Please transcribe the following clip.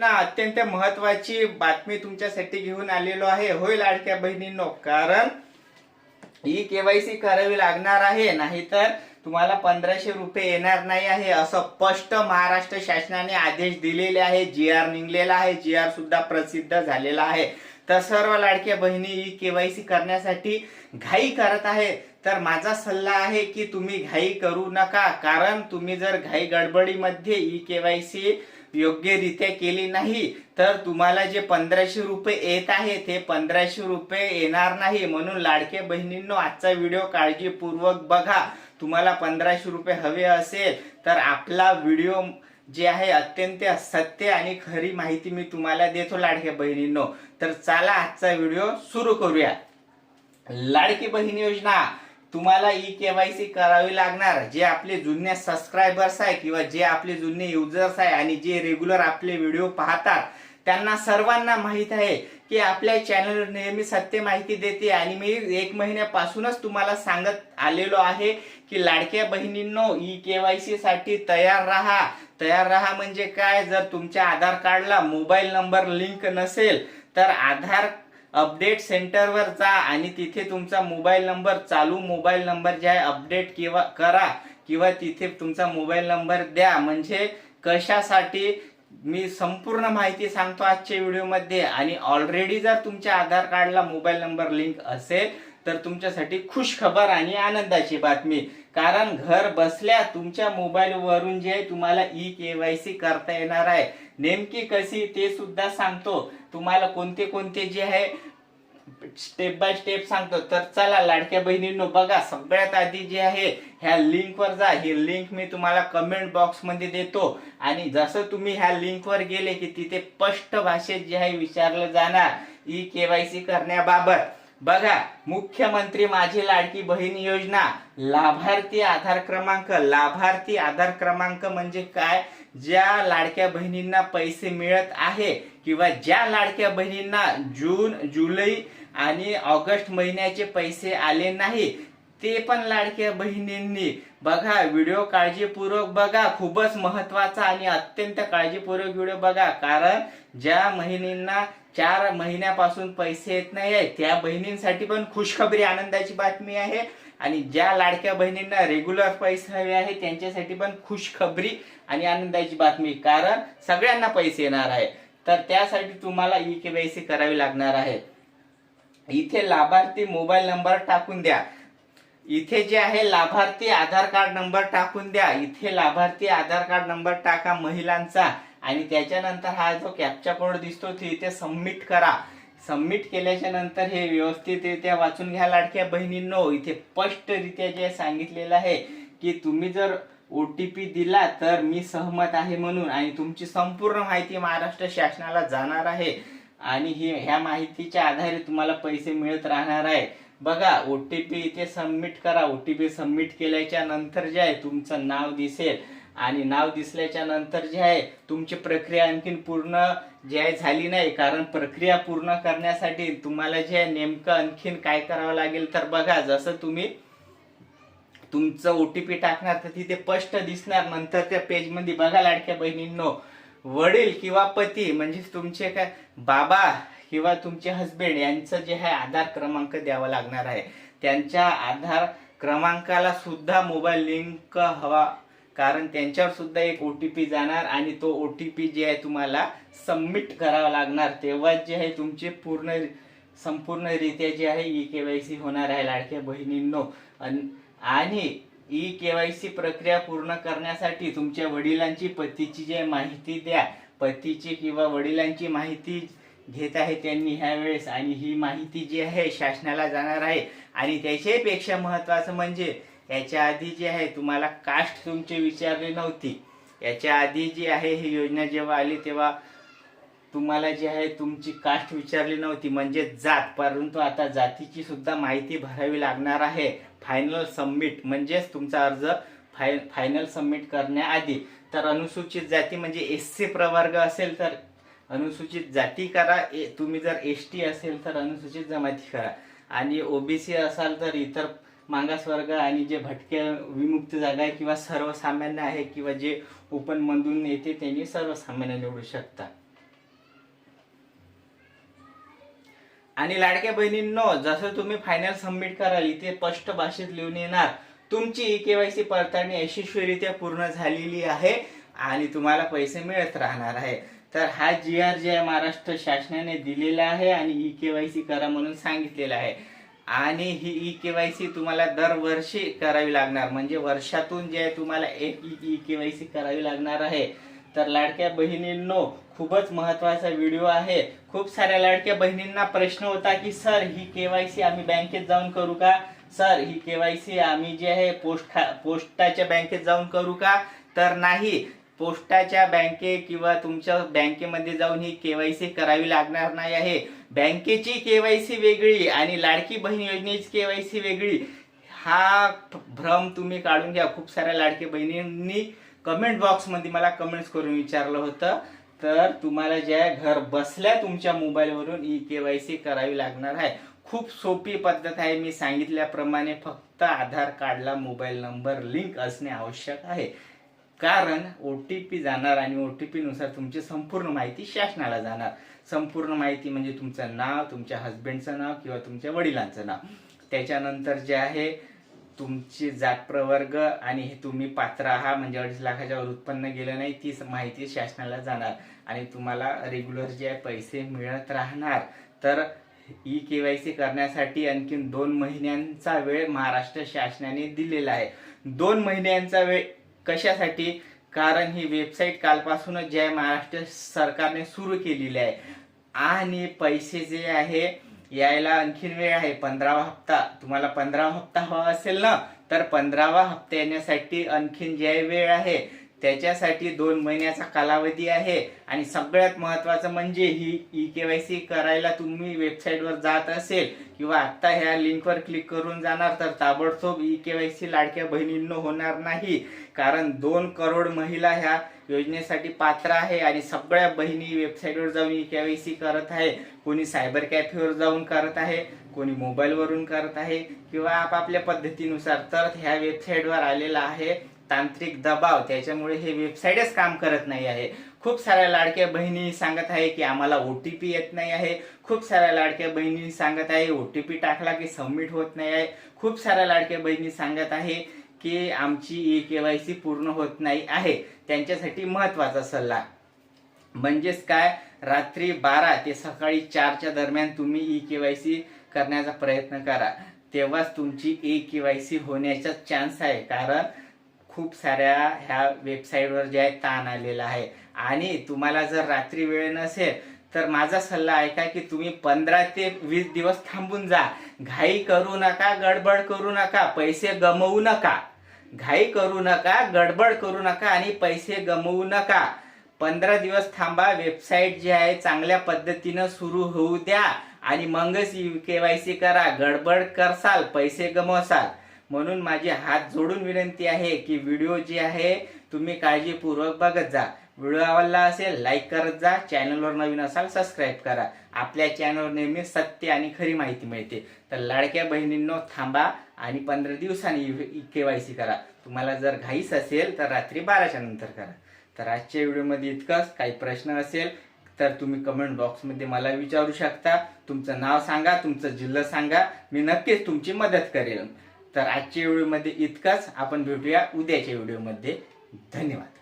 ना अत्यंत महत्वाची बातमी तुमच्यासाठी घेऊन आलेलो आहे. होय लाडक्या बहिणींनो कारण ही केवायसी करावी लागणार आहे नाहीतर तुम्हाला पंधराशे रुपये येणार नाही आहे असं स्पष्ट महाराष्ट्र शासनाने आदेश दिलेले आहे जी आर निघलेला आहे जी आर सुद्धा प्रसिद्ध झालेला आहे. तर सर्व लाडक्या बहिणी ही केवायसी करण्यासाठी घाई करत आहे. तर माझा सल्ला आहे की तुम्ही घाई करू नका कारण तुम्ही जर घाई गडबडीमध्ये ई केवायसी योग्यरित्या केली नाही तर तुम्हाला जे पंधराशे रुपये येत आहे ते पंधराशे रुपये येणार नाही. म्हणून लाडके बहिणींनो आजचा व्हिडिओ काळजीपूर्वक बघा. तुम्हाला पंधराशे रुपये हवे असेल तर आपला व्हिडिओ जे आहे अत्यंत सत्य आणि खरी माहिती मी तुम्हाला देतो लाडक्या बहिणींनो. तर चला आजचा व्हिडिओ सुरू करूया. लाडकी बहीण योजना. तुम्हाला ई केवायसी करावी लागणार जे आपले जुने सबस्क्रायबर्स आहे किंवा जे आपले जुने युजर्स आहे आणि जे रेग्युलर आपले व्हिडिओ पाहतात त्यांना सर्वांना माहीत आहे की आपल्या चॅनल नेहमी सत्य माहिती देते आणि मी एक महिन्यापासूनच तुम्हाला सांगत आलेलो आहे की लाडक्या बहिणींनो ई केवायसी साठी तयार राहा. तयार राहा म्हणजे काय? जर तुमच्या आधार कार्डला मोबाईल नंबर लिंक नसेल तर आधार अपडेट सेंटरवर जा आणि तिथे तुमचा मोबाईल नंबर चालू मोबाईल नंबर जे आहे अपडेट किंवा करा किंवा तिथे तुमचा मोबाईल नंबर द्या. म्हणजे कशासाठी? मी संपूर्ण माहिती सांगतो आजच्या व्हिडिओमध्ये. आणि ऑलरेडी जर तुमच्या आधार कार्डला मोबाईल नंबर लिंक असेल तर तुमच्यासाठी खुश खबर आणि आनंदाची बातमी. कारण घर बसल्या तुमच्या मोबाईल वरून जे आहे तुम्हाला ई केवायसी करता येणार आहे. नेमकी कशी ते सुद्धा सांगतो. तुम्हाला कोणते कोणते जे आहे स्टेप बाय स्टेप सांगतो. तर चला लाडक्या बहिणींनो बघा सगळ्यात आधी जे आहे ह्या लिंक वर जा. ही लिंक मी तुम्हाला कमेंट बॉक्समध्ये देतो. आणि जसं तुम्ही ह्या लिंक वर गेले की तिथे स्पष्ट भाषेत जे आहे विचारलं जाणार ई केवायसी करण्याबाबत. बघा मुख्यमंत्री माझी लाडकी बहीण योजना लाभार्थी आधार क्रमांक लाभार्थी आधार क्रमांक म्हणजे काय? ज्या लाडक्या बहिणींना पैसे मिळत आहे किंवा ज्या लाडक्या बहिणींना जून जुलै आणि ऑगस्ट महिन्याचे पैसे आले नाही ते पण लाडक्या बहिणींनी बघा व्हिडिओ काळजीपूर्वक बघा खूपच महत्त्वाचा आणि अत्यंत काळजीपूर्वक व्हिडिओ बघा. कारण ज्या बहिणींना चार महिन्यापासून पैसे येत नाही आहे. त्या बहिणींसाठी पण खुशखबरी आनंदाची बातमी आहे. आणि ज्या लाडक्या बहिणींना रेग्युलर पैसे हवे आहे त्यांच्यासाठी पण खुशखबरी आणि आनंदाची बातमी. कारण सगळ्यांना पैसे येणार आहे. तर त्यासाठी तुम्हाला ई केवायसी करावी लागणार आहे. इथे लाभार्थी मोबाईल नंबर टाकून द्या. इथे जे आहे लाभार्थी आधार कार्ड नंबर टाकून द्या. इथे लाभार्थी आधार कार्ड नंबर टाका महिलांचा. आणि त्याच्यानंतर हा जो कॅपचा कोड दिसतो ते इथे सबमिट करा. सबमिट केल्याच्यानंतर हे व्यवस्थितरित्या वाचून घ्या लाडक्या बहिणींनो. इथे स्पष्टरित्या जे सांगितलेलं आहे की तुम्ही जर ओ टी पी दिला तर मी सहमत आहे म्हणून आणि तुमची संपूर्ण माहिती महाराष्ट्र शासनाला जाणार आहे. आणि ही ह्या माहितीच्या आधारे तुम्हाला पैसे मिळत राहणार आहे. बघा ओ टी पी इथे सबमिट करा. ओ टी पी सबमिट केल्याच्यानंतर जे आहे तुमचं नाव दिसेल. आणि नाव दिसल्याच्या नंतर जे आहे तुमची प्रक्रिया आणखीन पूर्ण जे आहे झाली नाही. कारण प्रक्रिया पूर्ण करण्यासाठी तुम्हाला जे आहे नेमकं आणखीन काय करावं लागेल तर बघा जसं तुम्ही तुमचं ओ टी पी टाकणार तर तिथे स्पष्ट दिसणार. नंतर त्या पेजमध्ये बघा लाडक्या बहिणींनो वडील किंवा पती म्हणजेच तुमचे काय बाबा किंवा तुमचे हस्बंड यांचं जे आहे आधार क्रमांक द्यावा लागणार आहे. त्यांच्या आधार क्रमांकाला सुद्धा मोबाईल लिंक हवा कारण त्यांच्यावर सुद्धा एक ओ टी पी जाणार आणि तो ओ टी पी जे आहे तुम्हाला सबमिट करावा लागणार. तेव्हा जे आहे तुमचे पूर्ण संपूर्णरित्या जे आहे ई के वाय सी होणार आहे लाडक्या बहिणींनो. अन- आणि ई के वाय सी प्रक्रिया पूर्ण करण्यासाठी तुमच्या वडिलांची पतीची जे माहिती द्या. पतीची किंवा वडिलांची माहिती घेत आहे त्यांनी ह्या वेळेस. आणि ही माहिती जी आहे शासनाला जाणार आहे. आणि त्याच्यापेक्षा महत्वाचं म्हणजे याच्या आधी जे आहे तुम्हाला कास्ट तुमची विचारली नव्हती. याच्या आधी जी आहे ही योजना जेव्हा आली तेव्हा तुम्हाला जी आहे तुमची कास्ट विचारली नव्हती. म्हणजे जात परंतु आता जातीची सुद्धा माहिती भरावी लागणार आहे. फायनल सबमिट म्हणजेच तुमचा अर्ज फाय फायनल सबमिट करण्याआधी. तर अनुसूचित जाती म्हणजे एस सी प्रवर्ग असेल तर अनुसूचित जाती करा. ए तुम्ही जर एस टी असेल तर अनुसूचित जमाती करा. आणि ओबीसी असाल तर इतर मागासवर्ग आणि जे भटक्या विमुक्त जागा आहे किंवा सर्वसामान्य आहे किंवा जे ओपनमधून येते त्यांनी सर्वसामान्य निवडू शकता आणि लाडक्या बहिणींनो जसं तुम्ही फायनल सबमिट कराल इथे स्पष्ट भाषेत लिहून येणार तुमची ई केवायसी पडताळणी यशस्वीरित्या पूर्ण झालेली आहे आणि तुम्हाला पैसे मिळत राहणार आहे. तर हा जी आर जे महाराष्ट्र शासनाने दिलेला आहे आणि ई केवायसी करा म्हणून सांगितलेला आहे. आणि ही ई के वाय सी तुम्हाला दरवर्षी करावी लागणार. म्हणजे वर्षातून जे आहे तुम्हाला एक ई के वाय सी करावी लागणार आहे. तर लाडक्या बहिणींनो खूपच महत्त्वाचा व्हिडिओ आहे. खूप साऱ्या लाडक्या बहिणींना प्रश्न होता की सर ही केवायसी आम्ही बँकेत जाऊन करू का? सर ही केवायसी आम्ही जे आहे पोस्ट खा पोस्टाच्या बँकेत जाऊन करू का? तर नाही. पोस्टाच्या बँके किंवा तुमच्या बँकेमध्ये जाऊन ही केवायसी करावी लागणार नाही आहे. बँकेची केवायसी वेगळी आणि लाडकी बहीण योजनेची केवायसी वेगळी. हा भ्रम तुम्ही काढून घ्या. खूप साऱ्या लाडकी बहिणींनी कमेंट बॉक्समध्ये मला कमेंट्स करून विचारलं होतं. तर तुम्हाला ज्या घर बसल्या तुमच्या मोबाईलवरून ई केवायसी करावी लागणार आहे. खूप सोपी पद्धत आहे. मी सांगितल्याप्रमाणे फक्त आधार कार्डला मोबाईल नंबर लिंक असणे आवश्यक आहे. कारण ओ टी पी जाणार आणि ओ टी पीनुसार तुमची संपूर्ण माहिती शासनाला जाणार. संपूर्ण माहिती म्हणजे तुमचं नाव तुमच्या हस्बंडचं नाव किंवा तुमच्या वडिलांचं नाव. त्याच्यानंतर जे आहे तुमची जात प्रवर्ग आणि हे तुम्ही पात्र आहात म्हणजे अडीच लाखाच्या वर उत्पन्न गेलं नाही ती माहिती शासनाला जाणार. आणि तुम्हाला रेग्युलर जे आहे पैसे मिळत राहणार. तर ई के वाय सी करण्यासाठी आणखीन दोन महिन्यांचा वेळ महाराष्ट्र शासनाने दिलेला आहे. दोन महिन्यांचा वेळ कशासाठी? कारण ही वेबसाईट कालपासूनच जय महाराष्ट्र सरकारने सुरू केलेली आहे. आणि पैसे जे आहे यायला आणखीन वेळ आहे. पंधरावा हप्ता. तुम्हाला पंधरावा हप्ता हवा असेल ना तर पंधरावा हप्ता येण्यासाठी आणखीन जे वेळ आहे. त्याच्यासाठी दोन महिन्याचा कालावधी आहे. आणि सगळ्यात महत्वाचं म्हणजे ही ई के वाय सी करायला तुम्ही वेबसाईटवर जात असेल किंवा आत्ता ह्या लिंकवर क्लिक करून जाणार तर ताबडतोब ई के वाय सी लाडक्या बहिणींनो होणार नाही. कारण दोन करोड महिला ह्या योजनेसाठी पात्र आहे आणि सगळ्या बहिणी वेबसाईटवर जाऊन ई के वाय सी करत आहे. कोणी सायबर कॅफेवर जाऊन करत आहे कोणी मोबाईलवरून करत आहे किंवा आपापल्या पद्धतीनुसार. तर ह्या वेबसाईटवर आलेला आहे. तांत्रिक दबाव त्याच्यामुळे हे वेबसाईटच काम करत नाही आहे. खूप साऱ्या लाडक्या बहिणी सांगत आहे की आम्हाला ओ टी पी येत नाही आहे. खूप साऱ्या लाडक्या बहिणी सांगत आहे ओ टी पी टाकला की सबमिट होत नाही आहे. खूप साऱ्या लाडक्या बहिणी सांगत आहे की आमची ई केवायसी पूर्ण होत नाही आहे. त्यांच्यासाठी महत्त्वाचा सल्ला. म्हणजेच काय? रात्री बारा ते सकाळी चारच्या दरम्यान तुम्ही ई केवायसी करण्याचा प्रयत्न करा. तेव्हाच तुमची ई के वाय सी होण्याचा चान्स आहे. कारण खूप साऱ्या ह्या वेबसाईटवर जे आहे ताण आलेला आहे. आणि तुम्हाला जर रात्री वेळ नसेल तर माझा सल्ला ऐका की तुम्ही पंधरा ते वीस दिवस थांबून जा. घाई करू नका गडबड करू नका पैसे गमवू नका. घाई करू नका गडबड करू नका आणि पैसे गमवू नका. पंधरा दिवस थांबा वेबसाईट जी आहे चांगल्या पद्धतीनं सुरू होऊ द्या. आणि मगच केवायसी करा गडबड करसाल पैसे गमवसाल. म्हणून माझी हात जोडून विनंती आहे की व्हिडिओ जी आहे तुम्ही काळजीपूर्वक बघत जा. व्हिडिओ आवडला असेल लाईक करत जा. चॅनलवर नवीन असाल सबस्क्राईब करा. आपल्या चॅनलवर नेहमी सत्य आणि खरी माहिती मिळते. तर लाडक्या बहिणींनो थांबा आणि पंधरा दिवसांनी केवायसी करा. तुम्हाला जर घाईस असेल तर रात्री बाराच्या नंतर करा. तर आजच्या व्हिडिओमध्ये इतकंच. काही प्रश्न असेल तर तुम्ही कमेंट बॉक्समध्ये मला विचारू शकता. तुमचं नाव सांगा तुमचं जिल्हा सांगा. मी नक्कीच तुमची मदत करेल तर आजच्या व्हिडिओमध्ये इतकंच. आपण भेटूया उद्याच्या व्हिडिओमध्ये. धन्यवाद.